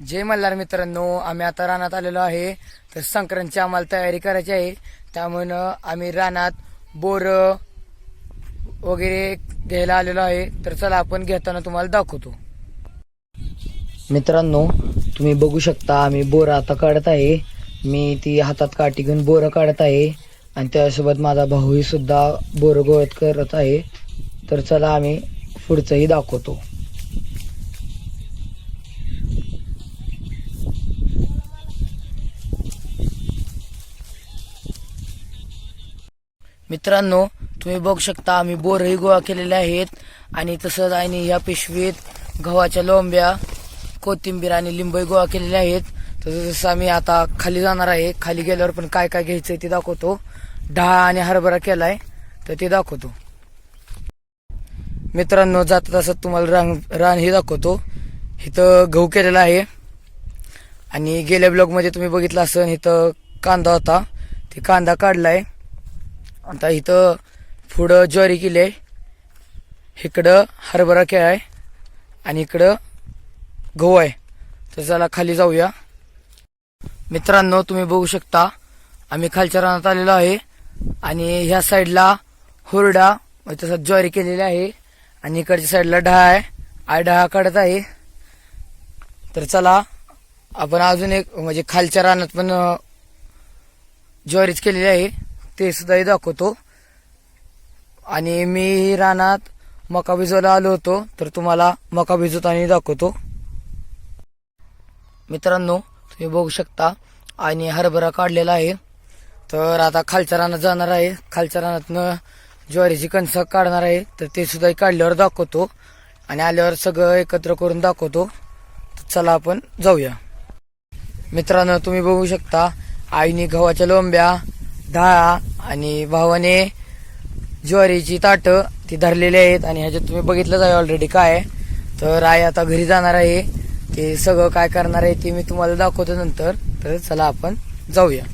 जय मल्हार मित्रांनो आम्ही आता रानात आलेलो आहे. तर संक्रांतची आम्हाला तयारी करायची आहे. त्यामुळं आम्ही रानात बोर वगैरे घ्यायला आलेलो आहे. तर चला आपण घेताना तुम्हाला दाखवतो. मित्रांनो तुम्ही बघू शकता आम्ही बोर आता काढत आहे. मी ती हातात काठी घेऊन बोरं काढत आहे. आणि त्यासोबत माझा भाऊही सुद्धा बोरं गोळत करत आहे. तर चला आम्ही पुढचंही दाखवतो. मित्रांनो तुम्ही बघू शकता आम्ही बोरही गोळा केलेले आहेत. आणि तसंच आणि ह्या पिशवीत गव्हाच्या लोंब्या कोथिंबीर आणि लिंबई गोळा केलेले आहेत. तसं जसं आम्ही आता खाली जाणार आहे खाली गेल्यावर पण काय काय घ्यायचं ते दाखवतो. डाळ आणि हरभरा केलाय तर ते दाखवतो. मित्रांनो जाता तसं तुम्हाला रान रान हे दाखवतो. इथं गहू केलेला आहे. आणि गेल्या ब्लॉगमध्ये तुम्ही बघितलं असं इथं कांदा होता. ते कांदा काढलाय. आता इथं पुढं ज्वारी केली आहे इकडं हरभरा खेळ आहे आणि इकडं गहू आहे. तर चला खाली जाऊया. मित्रांनो तुम्ही बघू शकता आम्ही खालच्या रानात आलेलो आहे आणि ह्या साईडला हुरडा म्हणजे तसं ज्वारी केलेली आहे आणि इकडच्या साईडला ढहा आहे. आय ढहा काढत आहे. तर चला आपण अजून एक म्हणजे खालच्या रानात पण ज्वारीच केलेली आहे. ते सुद्धाही दाखवतो. आणि मी रानात मका भिजवायला आलो होतो तर तुम्हाला मका भिजवताना दाखवतो. मित्रांनो तुम्ही बघू शकता आणि हरभरा काढलेला आहे. तर आता खालच्या रानात जाणार आहे. खालच्या रानातनं ज्वारीची कणसं काढणार आहे. तर ते सुद्धा काढल्यावर दाखवतो. आणि आल्यावर सगळं एकत्र करून दाखवतो. तर चला आपण जाऊया. मित्रांनो तुम्ही बघू शकता आईने गव्हाच्या लोंब्या डाळा आणि भावाने ज्वारीची ताटं ती धरलेली आहेत आणि ह्याच्यात तुम्ही बघितलंच आहे ऑलरेडी काय तर आई आता घरी जाणार आहे. ते सगळं काय करणार आहे ते मी तुम्हाला दाखवतो नंतर. तर चला आपण जाऊया.